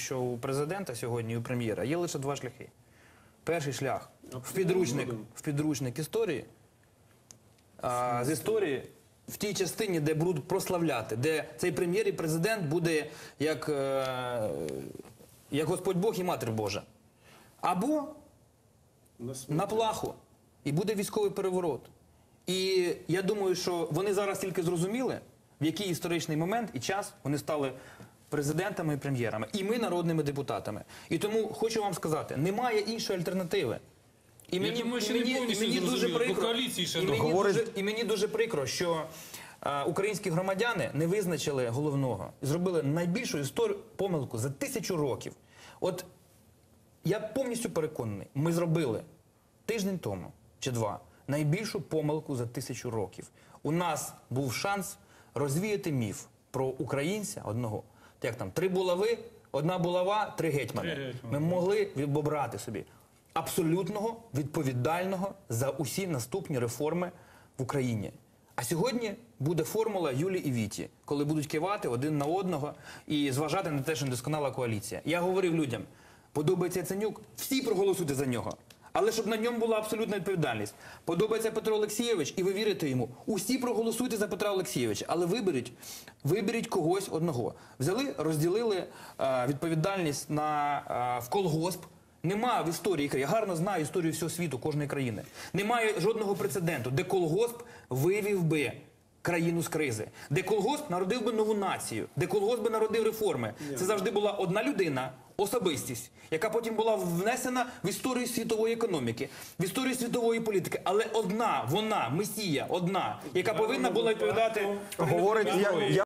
що у президента сьогодні і у прем'єра є лише два шляхи. Перший шлях в підручник, в підручник історії, а, з історії в тій частині, де будуть прославляти, де цей прем'єр і президент буде як, е, як Господь Бог і Матір Божа. Або на плаху. І буде військовий переворот. І я думаю, що вони зараз тільки зрозуміли, в який історичний момент і час вони стали президентами і прем'єрами, і ми народними депутатами. І тому хочу вам сказати, немає іншої альтернативи. І Я думаю, і мені, і мені дуже прикро, і мені, дуже, і мені дуже прикро, що е, українські громадяни не визначили головного зробили найбільшу історію помилку за тисячу років. От я повністю переконаний, ми зробили тиждень тому чи два найбільшу помилку за тисячу років. У нас був шанс розвіяти міф про українця одного. Як там, три булави, одна булава, три гетьмани. Ми могли відбобрати собі абсолютного відповідального за усі наступні реформи в Україні. А сьогодні буде формула Юлі і Віті, коли будуть кивати один на одного і зважати на те, що недосконала коаліція. Я говорив людям: подобається Яценюк, всі проголосуйте за нього. Але щоб на ньому була абсолютна відповідальність. Подобається Петро Олексійович, і ви вірите йому. Усі проголосуйте за Петра Олексійовича, але виберіть, виберіть когось одного. Взяли, розділили е, відповідальність на е, в колгосп. Нема в історії. Я гарно знаю історію всього світу, кожної країни. Немає жодного прецеденту, де колгосп вивів би країну з кризи, де колгосп народив би нову націю, де колгосп би народив реформи. Це завжди була одна людина, особистість, яка потім була внесена в історію світової економіки, в історію світової політики. Але одна, вона, месія, одна, яка повинна була відповідати. Говорить, я,